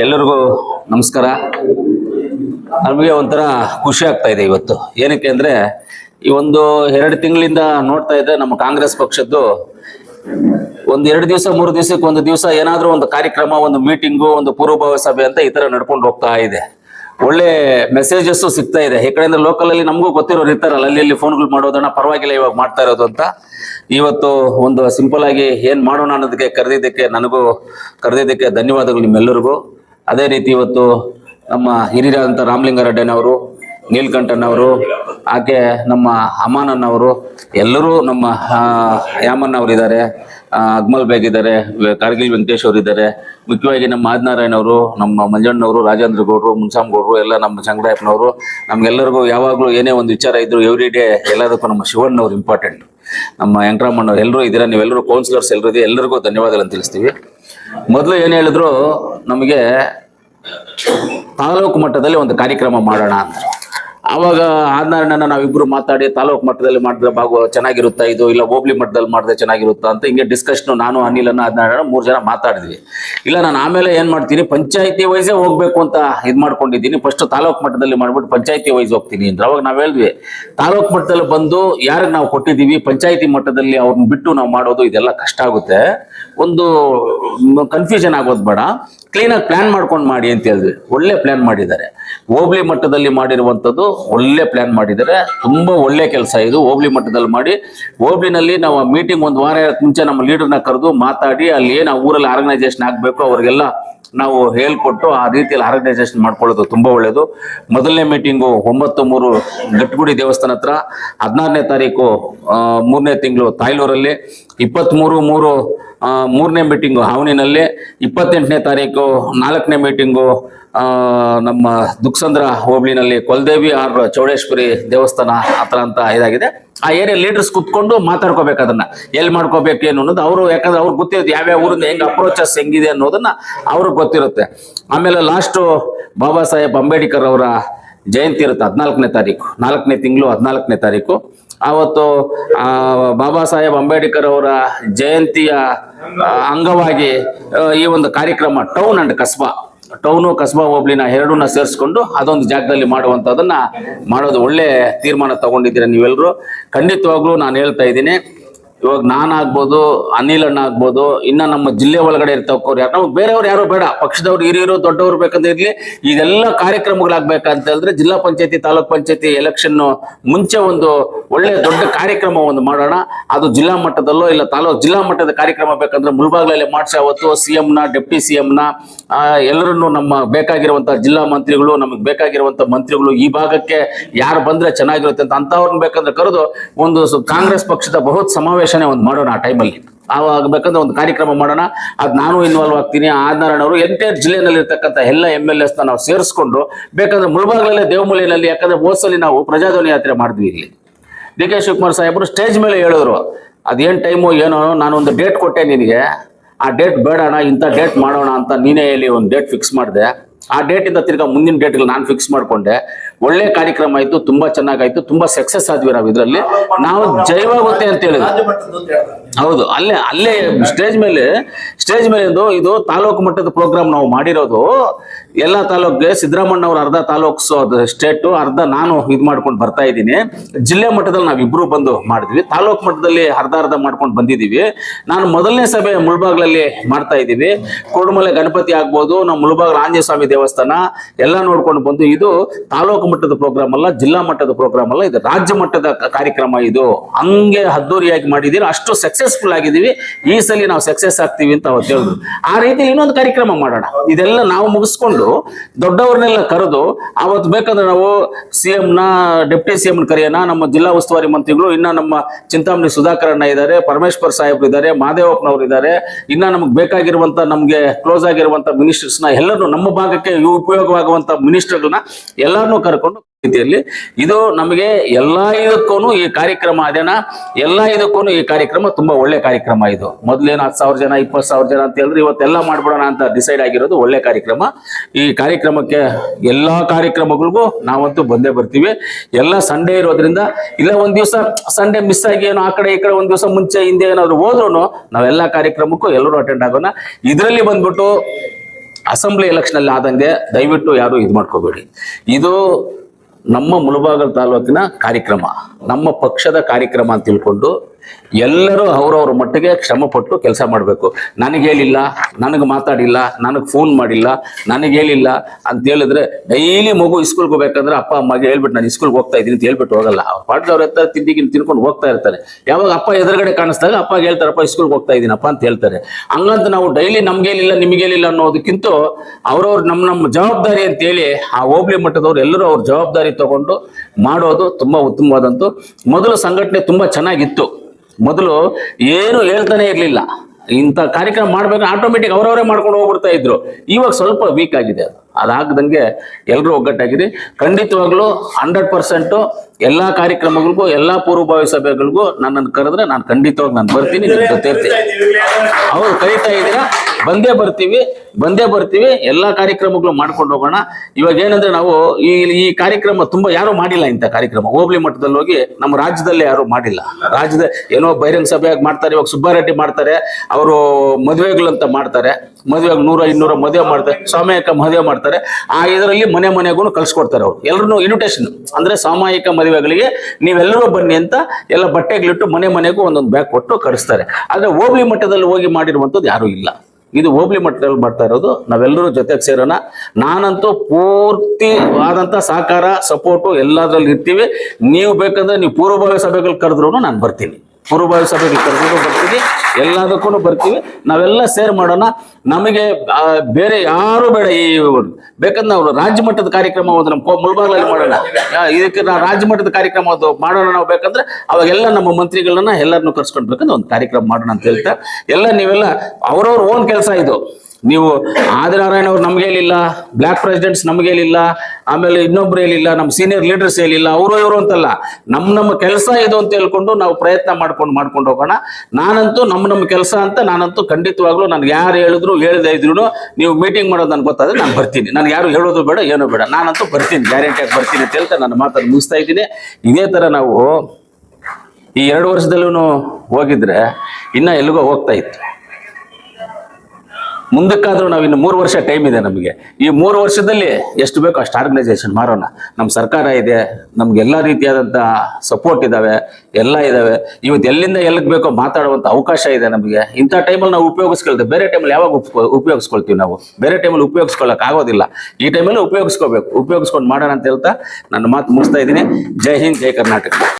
ಎಲ್ಲರಿಗೂ ನಮಸ್ಕಾರ. ನಮಗೆ ಒಂಥರ ಖುಷಿ ಆಗ್ತಾ ಇದೆ ಇವತ್ತು. ಏನಕ್ಕೆ ಅಂದ್ರೆ, ಈ ಒಂದು ಎರಡು ತಿಂಗಳಿಂದ ನೋಡ್ತಾ ಇದ್ದೆ ನಮ್ಮ ಕಾಂಗ್ರೆಸ್ ಪಕ್ಷದ್ದು ಒಂದ್ ಎರಡು ದಿವಸ, ಮೂರು ದಿವಸಕ್ಕೆ ಒಂದು ದಿವಸ ಏನಾದರೂ ಒಂದು ಕಾರ್ಯಕ್ರಮ, ಒಂದು ಮೀಟಿಂಗು, ಒಂದು ಪೂರ್ವಭಾವಿ ಸಭೆ ಅಂತ ಈ ತರ ನಡ್ಕೊಂಡು ಹೋಗ್ತಾ ಇದೆ. ಒಳ್ಳೆ ಮೆಸೇಜಸ್ ಸಿಗ್ತಾ ಇದೆ. ಈ ಕಡೆಯಿಂದ ಲೋಕಲ್ ಅಲ್ಲಿ ನಮಗೂ ಗೊತ್ತಿರೋರು ಇರ್ತಾರಲ್ಲ, ಅಲ್ಲಿ ಇಲ್ಲಿ ಫೋನ್ಗಳು ಮಾಡೋದನ್ನ ಪರವಾಗಿಲ್ಲ ಇವಾಗ ಮಾಡ್ತಾ ಇರೋದು ಅಂತ. ಇವತ್ತು ಒಂದು ಸಿಂಪಲ್ ಆಗಿ ಏನ್ ಮಾಡೋಣ ಅನ್ನೋದಕ್ಕೆ ಕರೆದಿದ್ದಕ್ಕೆ ನನಗೂ ಕರೆದಿದ್ದಕ್ಕೆ ಧನ್ಯವಾದಗಳು ನಿಮ್ಮೆಲ್ಲರಿಗೂ. ಅದೇ ರೀತಿ ಇವತ್ತು ನಮ್ಮ ಹಿರಿಯರಾದಂಥ ರಾಮಲಿಂಗಾರೆಡ್ಡಿನವರು ನೀಲ್ಕಂಠನವರು ಆಕೆ ನಮ್ಮ ಅಮಾನನ್ನವರು ಎಲ್ಲರೂ ನಮ್ಮ ಯಾಮನ್ನವರು ಇದ್ದಾರೆ ಅಗ್ಮಲ್ ಬೇಗ್ ಇದ್ದಾರೆ ಕಾರ್ಗಿಲ್ ವೆಂಕಟೇಶ್ ಅವರು ಇದ್ದಾರೆ. ಮುಖ್ಯವಾಗಿ ನಮ್ಮ ಆದಿನಾರಾಯಣ ಅವರು ನಮ್ಮ ಮಂಜಣ್ಣವರು ರಾಜೇಂದ್ರ ಗೌಡ್ರು ಮುನ್ಸಾಮ್ ಗೌಡ್ರು ಎಲ್ಲ ನಮ್ಮ ಚಂಗಡಾಯಪ್ಪನವರು ನಮ್ಗೆಲ್ಲರಿಗೂ ಯಾವಾಗಲೂ ಏನೇ ಒಂದು ವಿಚಾರ ಇದ್ರು ಎವ್ರಿ ಡೇ ಎಲ್ಲದಕ್ಕೂ ನಮ್ಮ ಶಿವಣ್ಣವ್ರು ಇಂಪಾರ್ಟೆಂಟ್ ನಮ್ಮ ವೆಂಕಟರಾಮಣ್ಣವ್ರು ಎಲ್ಲರೂ ಇದ್ದೀರಾ, ನೀವೆಲ್ಲರೂ ಕೌನ್ಸಿಲರ್ಸ್ ಎಲ್ಲರೂ ಇದೆ ಎಲ್ಲರಿಗೂ ಧನ್ಯವಾದಗಳನ್ನು ತಿಳಿಸ್ತೀವಿ. ಮೊದಲು ಏನು ಹೇಳಿದ್ರು, ನಮಗೆ ತಾಲೂಕು ಮಟ್ಟದಲ್ಲಿ ಒಂದು ಕಾರ್ಯಕ್ರಮ ಮಾಡೋಣ ಅಂದ್ರು. ಆವಾಗ ಆದನಾರಾಯಣನ ನಾವಿಬ್ರು ಮಾತಾಡಿ ತಾಲೂಕು ಮಟ್ಟದಲ್ಲಿ ಮಾಡಿದ್ರೆ ಭಾಗ ಚೆನ್ನಾಗಿರುತ್ತಾ ಇದು? ಇಲ್ಲ ಹೋಬ್ಳಿ ಮಟ್ಟದಲ್ಲಿ ಮಾಡಿದ್ರೆ ಚೆನ್ನಾಗಿರುತ್ತಾ ಅಂತ ಹಿಂಗೆ ಡಿಸ್ಕಷನ್ ನಾನು ಅನಿಲನ್ನ ಆದನಾರಾಯಣ ಮೂರು ಜನ ಮಾತಾಡಿದ್ವಿ. ಇಲ್ಲ, ನಾನು ಆಮೇಲೆ ಏನ್ ಮಾಡ್ತೀನಿ? ಪಂಚಾಯತಿ ವೈಸೇ ಹೋಗ್ಬೇಕು ಅಂತ ಇದು ಮಾಡ್ಕೊಂಡಿದ್ದೀನಿ. ಫಸ್ಟ್ ತಾಲೂಕು ಮಟ್ಟದಲ್ಲಿ ಮಾಡ್ಬಿಟ್ಟು ಪಂಚಾಯತಿ ವೈಸ್ ಹೋಗ್ತೀನಿ ಅಂದ್ರೆ. ಅವಾಗ ನಾವ್ ಹೇಳಿದ್ವಿ, ತಾಲೂಕು ಮಟ್ಟದಲ್ಲಿ ಬಂದು ಯಾರಿಗೆ ನಾವು ಕೊಟ್ಟಿದ್ದೀವಿ? ಪಂಚಾಯತಿ ಮಟ್ಟದಲ್ಲಿ ಅವ್ರನ್ನ ಬಿಟ್ಟು ನಾವು ಮಾಡೋದು ಇದೆಲ್ಲ ಕಷ್ಟ ಆಗುತ್ತೆ. ಒಂದು ಕನ್ಫ್ಯೂಷನ್ ಆಗೋದು ಬೇಡ. ಕ್ಲೀನಾಗಿ ಪ್ಲಾನ್ ಮಾಡ್ಕೊಂಡು ಮಾಡಿ ಅಂತ ಹೇಳಿದ್ವಿ. ಒಳ್ಳೆ ಪ್ಲಾನ್ ಮಾಡಿದ್ದಾರೆ. ಹೋಬ್ಳಿ ಮಟ್ಟದಲ್ಲಿ ಮಾಡಿರುವಂಥದ್ದು ಒಳ್ಳೆ ಪ್ಲಾನ್ ಮಾಡಿದ್ದಾರೆ. ತುಂಬಾ ಒಳ್ಳೆ ಕೆಲಸ ಇದು. ಹೋಬ್ಳಿ ಮಟ್ಟದಲ್ಲಿ ಮಾಡಿ. ಹೋಬ್ಳಿನಲ್ಲಿ ನಾವು ಮೀಟಿಂಗ್ ಒಂದು ವಾರ ಮುಂಚೆ ನಮ್ಮ ಲೀಡರ್ನ ಕರೆದು ಮಾತಾಡಿ, ಅಲ್ಲಿ ಏನು ಊರಲ್ಲಿ ಆರ್ಗನೈಸೇಷನ್ ಆಗಬೇಕು, ಅವರಿಗೆಲ್ಲ ನಾವು ಹೇಳ್ಕೊಟ್ಟು ಆ ರೀತಿಯಲ್ಲಿ ಆರ್ಗನೈಸೇಷನ್ ಮಾಡ್ಕೊಳ್ಳೋದು ತುಂಬಾ ಒಳ್ಳೆಯದು ಮೊದಲನೇ ಮೀಟಿಂಗು ಒಂಬತ್ತು ಮೂರು ಗಟ್ಗುಡಿ ದೇವಸ್ಥಾನ ಹತ್ರ, ಹದಿನಾರನೇ ತಾರೀಕು ಮೂರನೇ ತಿಂಗಳು ತಾಯ್ಲೂರಲ್ಲಿ ಇಪ್ಪತ್ತ್ಮೂರು ಮೂರು ಮೂರನೇ ಮೀಟಿಂಗು ಹಾವನಿನಲ್ಲಿ ಇಪ್ಪತ್ತೆಂಟನೇ ತಾರೀಕು, ನಾಲ್ಕನೇ ಮೀಟಿಂಗು ನಮ್ಮ ದುಕ್ಸಂದ್ರ ಹೋಬಳಿನಲ್ಲಿ ಕೊಲ್ದೇವಿ ಆರ್ ಚೌಡೇಶ್ವರಿ ದೇವಸ್ಥಾನ ಹತ್ರ ಅಂತ ಇದಾಗಿದೆ. ಆ ಏರಿಯಾ ಲೀಡರ್ಸ್ ಕುತ್ಕೊಂಡು ಮಾತಾಡ್ಕೋಬೇಕು ಅದನ್ನ. ಎಲ್ಲಿ ಮಾಡ್ಕೋಬೇಕು ಏನು ಅನ್ನೋದು ಅವರು, ಯಾಕಂದ್ರೆ ಅವ್ರಿಗೆ ಗೊತ್ತಿರುತ್ತೆ ಯಾವ್ಯಾವ ಊರಿಂದ ಹೆಂಗೆ ಅಪ್ರೋಚಸ್ ಹೆಂಗಿದೆ ಅನ್ನೋದನ್ನ ಅವ್ರಿಗೆ ಗೊತ್ತಿರುತ್ತೆ. ಆಮೇಲೆ ಲಾಸ್ಟು ಬಾಬಾ ಸಾಹೇಬ್ ಅಂಬೇಡ್ಕರ್ ಅವರ ಜಯಂತಿ ಇರುತ್ತೆ ಹದಿನಾಲ್ಕನೇ ತಾರೀಕು, ನಾಲ್ಕನೇ ತಿಂಗಳು ಹದಿನಾಲ್ಕನೇ ತಾರೀಕು. ಆವತ್ತು ಬಾಬಾ ಸಾಹೇಬ್ ಅಂಬೇಡ್ಕರ್ ಅವರ ಜಯಂತಿಯ ಅಂಗವಾಗಿ ಈ ಒಂದು ಕಾರ್ಯಕ್ರಮ town and Kasba. Town Kasba ಹೋಬ್ಳಿನ ಎರಡನ್ನ ಸೇರಿಸ್ಕೊಂಡು ಅದೊಂದು ಜಾಗದಲ್ಲಿ ಮಾಡುವಂಥದ್ದನ್ನ ಮಾಡೋದು ಒಳ್ಳೆ ತೀರ್ಮಾನ ತಗೊಂಡಿದ್ದೀರ ನೀವೆಲ್ಲರೂ ಖಂಡಿತವಾಗ್ಲೂ ನಾನು ಹೇಳ್ತಾ ಇದ್ದೀನಿ. ಇವಾಗ ನಾನು ಆಗ್ಬೋದು, ಅನಿಲ್ ಅಣ್ಣ ಆಗ್ಬೋದು, ಇನ್ನ ನಮ್ಮ ಜಿಲ್ಲೆ ಒಳಗಡೆ ಇರ್ತವ್ರು ಯಾರು ನಮ್ಗೆ ಬೇರೆಯವ್ರು ಯಾರು ಬೇಡ. ಪಕ್ಷದವ್ರು ಹಿರಿಯರು, ದೊಡ್ಡವರು ಬೇಕಂತ ಇರ್ಲಿ ಇದೆಲ್ಲ ಕಾರ್ಯಕ್ರಮಗಳಾಗ್ಬೇಕಂತ ಹೇಳಿದ್ರೆ ಜಿಲ್ಲಾ ಪಂಚಾಯತಿ, ತಾಲೂಕ್ ಪಂಚಾಯತಿ ಎಲೆಕ್ಷನ್ ಮುಂಚೆ ಒಂದು ಒಳ್ಳೆ ದೊಡ್ಡ ಕಾರ್ಯಕ್ರಮ ಒಂದು ಮಾಡೋಣ. ಅದು ಜಿಲ್ಲಾ ಮಟ್ಟದಲ್ಲೋ ಇಲ್ಲ ತಾಲೂಕ್, ಜಿಲ್ಲಾ ಮಟ್ಟದ ಕಾರ್ಯಕ್ರಮ ಬೇಕಂದ್ರೆ ಮುಲ್ಬಾಗ್ಲಲ್ಲಿ ಮಾಡಿಸಿ ಅವತ್ತು ಸಿ ಎಂನ ಡೆಪ್ಟಿ ಸಿ ಎಂನ ಎಲ್ಲರನ್ನು ನಮ್ಮ ಬೇಕಾಗಿರುವಂತಹ ಜಿಲ್ಲಾ ಮಂತ್ರಿಗಳು, ನಮಗೆ ಬೇಕಾಗಿರುವಂತಹ ಮಂತ್ರಿಗಳು ಈ ಭಾಗಕ್ಕೆ ಯಾರು ಬಂದ್ರೆ ಚೆನ್ನಾಗಿರುತ್ತೆ ಅಂತ ಅಂತವ್ರನ್ನ ಬೇಕಂದ್ರೆ ಕರೆದು ಒಂದು ಕಾಂಗ್ರೆಸ್ ಪಕ್ಷದ ಬೃಹತ್ ಸಮಾವೇಶನೇ ಒಂದು ಮಾಡೋಣ ಆ ಟೈಮಲ್ಲಿ ಆವಾಗ ಬೇಕಂದ್ರೆ ಒಂದು ಕಾರ್ಯಕ್ರಮ ಮಾಡೋಣ. ಅದು ನಾನು ಇನ್ವಾಲ್ವ್ ಆಗ್ತೀನಿ. ಆದನಾರಾಯಣ ಅವರು ಎಂಟೈರ್ ಜಿಲ್ಲೆನಲ್ಲಿ ಇರ್ತಕ್ಕಂಥ ಎಲ್ಲ ಎಂ ಎಲ್ ಎಸ್ನ ನಾವು ಸೇರಿಸ್ಕೊಂಡು ಬೇಕಂದ್ರೆ ಮುಳಬಾಗ್ಲಲ್ಲೇ ದೇವಮೂಲೆಯಲ್ಲಿ ಯಾಕಂದ್ರೆ ಹೋದ್ಸಲಿ ನಾವು ಪ್ರಜಾಧ್ವನಿ ಯಾತ್ರೆ ಮಾಡಿದ್ವಿ ಇಲ್ಲಿ. ಡಿ ಕೆ ಶಿವಕುಮಾರ್ ಸಾಹೇಬರು ಸ್ಟೇಜ್ ಮೇಲೆ ಹೇಳಿದ್ರು, ಅದೇನು ಟೈಮು ಏನೋ ನಾನು ಒಂದು ಡೇಟ್ ಕೊಟ್ಟೆ ನಿನಗೆ. ಆ ಡೇಟ್ ಬೇಡೋಣ ಇಂಥ ಡೇಟ್ ಮಾಡೋಣ ಅಂತ ನೀನೇ ಹೇಳಿ ಒಂದು ಡೇಟ್ ಫಿಕ್ಸ್ ಮಾಡಿದೆ. ಆ ಡೇಟ್ ಇಂದ ತಿರ್ಗಾ ಮುಂದಿನ ಡೇಟ್ಗಳು ನಾನು ಫಿಕ್ಸ್ ಮಾಡ್ಕೊಂಡೆ. ಒಳ್ಳೆ ಕಾರ್ಯಕ್ರಮ ಆಯ್ತು, ತುಂಬಾ ಚೆನ್ನಾಗಾಯ್ತು, ತುಂಬಾ ಸಕ್ಸಸ್ ಆದ್ವಿ ನಾವು ಇದರಲ್ಲಿ. ನಾವು ಜೈವಾಗುತ್ತೆ ಅಂತ ಹೇಳಿದ್ವಿ. ಹೌದು, ಅಲ್ಲೇ ಅಲ್ಲೇ ಸ್ಟೇಜ್ ಮೇಲೆ ಸ್ಟೇಜ್ ಮೇಲೆ ಇದು ತಾಲೂಕು ಮಟ್ಟದ ಪ್ರೋಗ್ರಾಮ್ ನಾವು ಮಾಡಿರೋದು. ಎಲ್ಲ ತಾಲೂಕ್ಗೆ ಸಿದ್ದರಾಮಣ್ಣ ಅವ್ರ ಅರ್ಧ ತಾಲೂಕು ಸ್ಟೇಟ್ ಅರ್ಧ ನಾನು ಇದು ಮಾಡ್ಕೊಂಡು ಬರ್ತಾ ಇದ್ದೀನಿ. ಜಿಲ್ಲೆ ಮಟ್ಟದಲ್ಲಿ ನಾವಿಬ್ರು ಬಂದು ಮಾಡಿದ್ವಿ. ತಾಲೂಕು ಮಟ್ಟದಲ್ಲಿ ಅರ್ಧ ಅರ್ಧ ಮಾಡ್ಕೊಂಡು ಬಂದಿದ್ದೀವಿ. ನಾನು ಮೊದಲನೇ ಸಭೆ ಮುಳ್ಬಾಗ್ಲಲ್ಲಿ ಮಾಡ್ತಾ ಇದ್ದೀವಿ. ಕೋಡುಮಲೆ ಗಣಪತಿ ಆಗ್ಬೋದು ನಮ್ಮ ಮುಳ್ಬಾಗ್ಲ ಆಂಜನೇಯ ಸ್ವಾಮಿ ದೇವಸ್ಥಾನ ಎಲ್ಲ ನೋಡ್ಕೊಂಡು ಬಂದು ಇದು ತಾಲೂಕು ಮಟ್ಟದ ಪ್ರೋಗ್ರಾಮ್ ಅಲ್ಲ, ಜಿಲ್ಲಾ ಮಟ್ಟದ ಪ್ರೋಗ್ರಾಮ್ ಅಲ್ಲ, ಇದು ರಾಜ್ಯ ಮಟ್ಟದ ಕಾರ್ಯಕ್ರಮ ಇದು. ಹಂಗೆ ಅದ್ದೂರಿಯಾಗಿ ಮಾಡಿದೀರ ಅಷ್ಟು ಸಕ್ಸಸ್ಫುಲ್ ಆಗಿದ್ದೀವಿ, ಈ ಸಲ ನಾವು ಸಕ್ಸಸ್ ಆಗ್ತೀವಿ ಅಂತ ಅವತ್ತು ಹೇಳಿದ್ರು. ಆ ರೀತಿ ಇನ್ನೊಂದು ಕಾರ್ಯಕ್ರಮ ಮಾಡೋಣ. ಇದೆಲ್ಲ ನಾವು ಮುಗಿಸ್ಕೊಂಡು ದೊಡ್ಡವ್ರನ್ನೆಲ್ಲ ಕರೆದು, ಅವತ್ತು ಬೇಕಂದ್ರೆ ನಾವು ಸಿ ಎಂನ ಡೆಪ್ಟಿ ಸಿ ಎಂ ಕರೆಯೋಣ. ನಮ್ಮ ಜಿಲ್ಲಾ ಉಸ್ತುವಾರಿ ಮಂತ್ರಿಗಳು, ಇನ್ನ ನಮ್ಮ ಚಿಂತಾಮಣಿ ಸುಧಾಕರ್ ಇದ್ದಾರೆ, ಪರಮೇಶ್ವರ್ ಸಾಹೇಬ್ರು ಇದ್ದಾರೆ, ಮಾದೇವಪ್ಪನವರು ಇದ್ದಾರೆ. ಇನ್ನ ನಮ್ಗೆ ಬೇಕಾಗಿರುವಂತ, ನಮ್ಗೆ ಕ್ಲೋಸ್ ಆಗಿರುವಂತ ನ ಎಲ್ಲರೂ ನಮ್ಮ ಭಾಗಕ್ಕೆ ಉಪಯೋಗವಾಗುವಂತ ಮಿನಿಸ್ಟರ್ಗಳನ್ನ ಎಲ್ಲರನ್ನೂ ಕರ್ಕೊಂಡು ರೀತಿಯಲ್ಲಿ ಇದು ನಮಗೆ ಎಲ್ಲಾ ಇದಕ್ಕೂ ಈ ಕಾರ್ಯಕ್ರಮ ಅದೇನ? ಎಲ್ಲಾ ಇದಕ್ಕೂ ಈ ಕಾರ್ಯಕ್ರಮ ತುಂಬಾ ಒಳ್ಳೆ ಕಾರ್ಯಕ್ರಮ ಇದು. ಮೊದ್ಲೇನು ಹತ್ತು ಸಾವಿರ ಜನ, ಇಪ್ಪತ್ತು ಸಾವಿರ ಜನ ಅಂತ ಹೇಳಿದ್ರೆ ಇವತ್ತೆಲ್ಲ ಮಾಡ್ಬಿಡೋಣ ಅಂತ ಡಿಸೈಡ್ ಆಗಿರೋದು ಒಳ್ಳೆ ಕಾರ್ಯಕ್ರಮ. ಈ ಕಾರ್ಯಕ್ರಮಕ್ಕೆ ಎಲ್ಲಾ ಕಾರ್ಯಕ್ರಮಗಳಿಗೂ ನಾವಂತೂ ಬಂದೇ ಬರ್ತೀವಿ. ಎಲ್ಲ ಸಂಡೇ ಇರೋದ್ರಿಂದ ಇಲ್ಲ ಒಂದ್ ದಿವಸ ಸಂಡೇ ಮಿಸ್ ಆಗಿ ಏನೋ ಆ ಕಡೆ ಈ ಕಡೆ ಒಂದ್ ದಿವಸ ಮುಂಚೆ ಹಿಂದೆ ಏನಾದ್ರು ಹೋದ್ರು ನಾವೆಲ್ಲಾ ಕಾರ್ಯಕ್ರಮಕ್ಕೂ ಎಲ್ಲರೂ ಅಟೆಂಡ್ ಆಗೋಣ. ಇದರಲ್ಲಿ ಬಂದ್ಬಿಟ್ಟು ಅಸೆಂಬ್ಲಿ ಎಲೆಕ್ಷನ್ ಅಲ್ಲಿ ಆದಂಗೆ ದಯವಿಟ್ಟು ಯಾರು ಇದು ಮಾಡ್ಕೋಬೇಡಿ. ಇದು ನಮ್ಮ ಮುಳಬಾಗಲ್ ತಾಲೂಕಿನ ಕಾರ್ಯಕ್ರಮ ನಮ್ಮ ಪಕ್ಷದ ಕಾರ್ಯಕ್ರಮ ಅಂತ ತಿಳ್ಕೊಂಡು ಎಲ್ಲರೂ ಅವರವ್ರ ಮಟ್ಟಿಗೆ ಶ್ರಮ ಪಟ್ಟು ಕೆಲಸ ಮಾಡಬೇಕು. ನನಗೆ ಹೇಳಿಲ್ಲ, ನನಗೆ ಮಾತಾಡಿಲ್ಲ, ನನಗೆ ಫೋನ್ ಮಾಡಿಲ್ಲ, ನನಗೆ ಹೇಳಿಲ್ಲ ಅಂತ ಹೇಳಿದ್ರೆ ಡೈಲಿ ಮಗು ಇಸ್ಕೂಲ್ಗೆ ಹೋಗ್ಬೇಕಂದ್ರೆ ಅಪ್ಪ, ಅಮ್ಮಗೆ ಹೇಳ್ಬಿಟ್ಟು ನಾನು ಇಸ್ಕೂಲ್ಗೆ ಹೋಗ್ತಾ ಇದ್ದೀನಿ ಅಂತ ಹೇಳ್ಬಿಟ್ಟು ಹೋಗಲ್ಲ. ಅವ್ರ ಪಾಠದವ್ರ ಹತ್ರ ತಿಂಡಿಗಿನ್ ತಿನ್ಕೊಂಡು ಹೋಗ್ತಾ ಇರ್ತಾರೆ. ಯಾವಾಗ ಅಪ್ಪ ಎದುರುಗಡೆ ಕಾಣಿಸ್ದಾಗ ಅಪ್ಪ ಹೇಳ್ತಾರಪ್ಪ ಇಸ್ಕೂಲ್ಗೆ ಹೋಗ್ತಾ ಇದ್ದೀನಪ್ಪ ಅಂತ ಹೇಳ್ತಾರೆ. ಹಂಗಂತ ನಾವು ಡೈಲಿ ನಮ್ಗೇನಿಲ್ಲ ನಿಮಗೇನಿಲ್ಲ ಅನ್ನೋದಕ್ಕಿಂತ ಅವ್ರವ್ರು ನಮ್ಮ ನಮ್ಮ ಜವಾಬ್ದಾರಿ ಅಂತೇಳಿ ಆ ಹೋಬಳಿ ಮಟ್ಟದವ್ರು ಎಲ್ಲರೂ ಅವ್ರ ಜವಾಬ್ದಾರಿ ತಗೊಂಡು ಮಾಡೋದು ತುಂಬ ಉತ್ತಮವಾದಂತು. ಮೊದಲು ಸಂಘಟನೆ ತುಂಬ ಚೆನ್ನಾಗಿತ್ತು. ಮೊದಲು ಏನು ಹೇಳ್ತಾನೆ ಇರಲಿಲ್ಲ. ಇಂಥ ಕಾರ್ಯಕ್ರಮ ಮಾಡ್ಬೇಕು ಆಟೋಮೆಟಿಕ್ ಅವರವರೇ ಮಾಡ್ಕೊಂಡು ಹೋಗ್ಬಿಡ್ತಾ ಇದ್ರು. ಇವಾಗ ಸ್ವಲ್ಪ ವೀಕ್ ಆಗಿದೆ ಅದು. ಅದಾಗದಂಗೆ ಎಲ್ಲರೂ ಒಗ್ಗಟ್ಟಾಗಿದೆ. ಖಂಡಿತವಾಗ್ಲೂ ಹಂಡ್ರೆಡ್ ಪರ್ಸೆಂಟು ಎಲ್ಲಾ ಕಾರ್ಯಕ್ರಮಗಳಿಗೂ, ಎಲ್ಲಾ ಪೂರ್ವಭಾವಿ ಸಭೆಗಳಿಗೂ ನನ್ನನ್ನು ಕರೆದ್ರೆ ನಾನು ಖಂಡಿತವಾಗಿ ನಾನು ಬರ್ತೀನಿ, ನಿಮ್ ಜೊತೆ ಇರ್ತೀನಿ. ಅವ್ರು ಕರೀತಾ ಇದ್ದೀರಾ? ಬಂದೇ ಬರ್ತೀವಿ ಬಂದೇ ಬರ್ತೀವಿ. ಎಲ್ಲಾ ಕಾರ್ಯಕ್ರಮಗಳು ಮಾಡ್ಕೊಂಡು ಹೋಗೋಣ. ಇವಾಗ ಏನಂದ್ರೆ ನಾವು ಈ ಈ ಕಾರ್ಯಕ್ರಮ ತುಂಬಾ ಯಾರು ಮಾಡಿಲ್ಲ ಇಂಥ ಕಾರ್ಯಕ್ರಮ. ಹೋಬಳಿ ಮಟ್ಟದಲ್ಲಿ ಹೋಗಿ ನಮ್ಮ ರಾಜ್ಯದಲ್ಲಿ ಯಾರು ಮಾಡಿಲ್ಲ. ರಾಜ್ಯದ ಏನೋ ಬಹಿರಂಗ ಸಭೆಯಾಗಿ ಮಾಡ್ತಾರೆ, ಇವಾಗ ಸುಬ್ಬಾರೆಡ್ಡಿ ಮಾಡ್ತಾರೆ, ಅವರು ಮದುವೆಗಳಂತ ಮಾಡ್ತಾರೆ. ಮದುವೆಗೆ ನೂರ ಇನ್ನೂರ ಮದುವೆ ಮಾಡ್ತಾರೆ, ಸಾಮಯಿಕ ಮದುವೆ ಮಾಡ್ತಾರೆ. ಆ ಇದರಲ್ಲಿ ಮನೆ ಮನೆಗೂ ಕಳ್ಸಿಕೊಡ್ತಾರೆ ಅವ್ರು. ಎಲ್ಲರೂ ಇನ್ವಿಟೇಷನ್ ಅಂದ್ರೆ ಸಾಮೂಹಿಕ ಮದುವೆಗಳಿಗೆ ನೀವೆಲ್ಲರೂ ಬನ್ನಿ ಅಂತ ಎಲ್ಲ ಬಟ್ಟೆಗಳಿಟ್ಟು ಮನೆ ಮನೆಗೂ ಒಂದೊಂದು ಬ್ಯಾಗ್ ಕೊಟ್ಟು ಕಳಿಸ್ತಾರೆ ಆದರೆ ಹೋಬಳಿ ಮಟ್ಟದಲ್ಲಿ ಹೋಗಿ ಮಾಡಿರುವಂಥದ್ದು ಯಾರು ಇಲ್ಲ. ಇದು ಹೋಬಳಿ ಮಟ್ಟದಲ್ಲಿ ಮಾಡ್ತಾ ಇರೋದು ನಾವೆಲ್ಲರೂ ಜೊತೆಗೆ ಸೇರೋಣ. ನಾನಂತೂ ಪೂರ್ತಿವಾದಂತ ಸಹಕಾರ ಸಪೋರ್ಟು ಎಲ್ಲದರಲ್ಲಿ ಇರ್ತೀವಿ. ನೀವು ಬೇಕಂದ್ರೆ ನೀವು ಪೂರ್ವಭಾವಿ ಸಭೆಗಳು ಕರೆದ್ರೂ ನಾನು ಬರ್ತೀನಿ. ಪೂರ್ವಭಾವಿ ಸಭೆಗೆ ಕರೆದ್ರು ಬರ್ತೀವಿ. ಎಲ್ಲದಕ್ಕೂ ಬರ್ತೀವಿ. ನಾವೆಲ್ಲ ಸೇರ್ ಮಾಡೋಣ. ನಮಗೆ ಬೇರೆ ಯಾರು ಬೇಡ ಈ ಬೇಕಂದ್ರೆ ನಾವು ರಾಜ್ಯ ಮಟ್ಟದ ಕಾರ್ಯಕ್ರಮ ಒಂದು ನಮ್ಮ ಮುಳ್ಬಾಗ್ಲಲ್ಲಿ ಮಾಡೋಣ. ಇದಕ್ಕೆ ನಾವು ರಾಜ್ಯ ಮಟ್ಟದ ಕಾರ್ಯಕ್ರಮ ಅದು ಮಾಡೋಣ ನಾವು ಬೇಕಂದ್ರೆ ಅವಾಗೆಲ್ಲ ನಮ್ಮ ಮಂತ್ರಿಗಳನ್ನ ಎಲ್ಲರನ್ನು ಕರ್ಸ್ಕೊಂಡು ಬೇಕಂದ್ರೆ ಒಂದು ಕಾರ್ಯಕ್ರಮ ಮಾಡೋಣ ಅಂತ ಹೇಳ್ತಾ, ಎಲ್ಲ ನೀವೆಲ್ಲ ಅವ್ರವ್ರ ಓನ್ ಕೆಲಸ ಇದು. ನೀವು ಆದಿನಾರಾಯಣ ಅವ್ರು ನಮ್ಗೆ ಹೇಳಿಲ್ಲ, ಬ್ಲಾಕ್ ಪ್ರೆಸಿಡೆಂಟ್ಸ್ ನಮ್ಗೆ ಹೇಳಿಲ್ಲ, ಆಮೇಲೆ ಇನ್ನೊಬ್ರು ಹೇಳಿಲ್ಲ ನಮ್ಮ ಸೀನಿಯರ್ ಲೀಡರ್ಸ್ ಹೇಳಿಲ್ಲ, ಅವರು ಇವರು ಅಂತಲ್ಲ. ನಮ್ಮ ನಮ್ಮ ಕೆಲಸ ಇದು ಅಂತ ಹೇಳ್ಕೊಂಡು ನಾವು ಪ್ರಯತ್ನ ಮಾಡ್ಕೊಂಡು ಮಾಡ್ಕೊಂಡು ಹೋಗೋಣ. ನಾನಂತೂ ನಮ್ಮ ನಮ್ಮ ಕೆಲಸ ಅಂತ ನಾನಂತೂ ಖಂಡಿತವಾಗ್ಲೂ ನನ್ಗೆ ಯಾರು ಹೇಳಿದ್ರು, ಹೇಳದೇ ಇದ್ರು ನೀವು ಮೀಟಿಂಗ್ ಮಾಡೋದು ನನ್ಗೆ ಗೊತ್ತಾದ್ರೆ ನಾನು ಬರ್ತೀನಿ. ನನ್ಗೆ ಯಾರು ಹೇಳೋದು ಬೇಡ, ಏನೂ ಬೇಡ. ನಾನಂತೂ ಬರ್ತೀನಿ ಗ್ಯಾರಂಟಿಯಾಗಿ ಬರ್ತೀನಿ ಅಂತ ಹೇಳ್ತಾ ನನ್ನ ಮಾತನ್ನು ಮುಗಿಸ್ತಾ ಇದ್ದೀನಿ. ಇದೇ ತರ ನಾವು ಈ ಎರಡು ವರ್ಷದಲ್ಲೂ ಹೋಗಿದ್ರೆ ಇನ್ನ ಎಲ್ಲಿಗೋ ಹೋಗ್ತಾ ಇತ್ತು ಮುಂದಕ್ಕಾದ್ರೂ ನಾವು ಇನ್ನು ಮೂರು ವರ್ಷ ಟೈಮ್ ಇದೆ ನಮಗೆ. ಈ ಮೂರು ವರ್ಷದಲ್ಲಿ ಎಷ್ಟು ಬೇಕೋ ಅಷ್ಟು ಆರ್ಗನೈಸೇಷನ್ ಮಾಡೋಣ ನಮ್ಮ ಸರ್ಕಾರ ಇದೆ, ನಮ್ಗೆ ಎಲ್ಲ ರೀತಿಯಾದಂಥ ಸಪೋರ್ಟ್ ಇದ್ದಾವೆ ಎಲ್ಲ ಇದ್ದಾವೆ ಇವತ್ತು ಎಲ್ಲಿಂದ ಎಲ್ಲಿಗೆ ಬೇಕೋ ಮಾತಾಡುವಂಥ ಅವಕಾಶ ಇದೆ ನಮಗೆ. ಇಂಥ ಟೈಮಲ್ಲಿ ನಾವು ಉಪಯೋಗಿಸ್ಕೊಳ್ತೇವೆ ಬೇರೆ ಟೈಮಲ್ಲಿ ಯಾವಾಗ ಉಪಯೋಗಿಸ್ಕೊಳ್ತೀವಿ ನಾವು? ಬೇರೆ ಟೈಮಲ್ಲಿ ಉಪಯೋಗಿಸ್ಕೊಳ್ಳೋಕೆ ಆಗೋದಿಲ್ಲ. ಈ ಟೈಮಲ್ಲಿ ಉಪಯೋಗಿಸ್ಕೋಬೇಕು, ಉಪಯೋಗಿಸ್ಕೊಂಡು ಮಾಡೋಣ ಅಂತ ಹೇಳ್ತಾ ನನ್ನ ಮಾತು ಮುಗಿಸ್ತಾ ಇದ್ದೀನಿ. ಜೈ ಹಿಂದ್, ಜೈ ಕರ್ನಾಟಕ.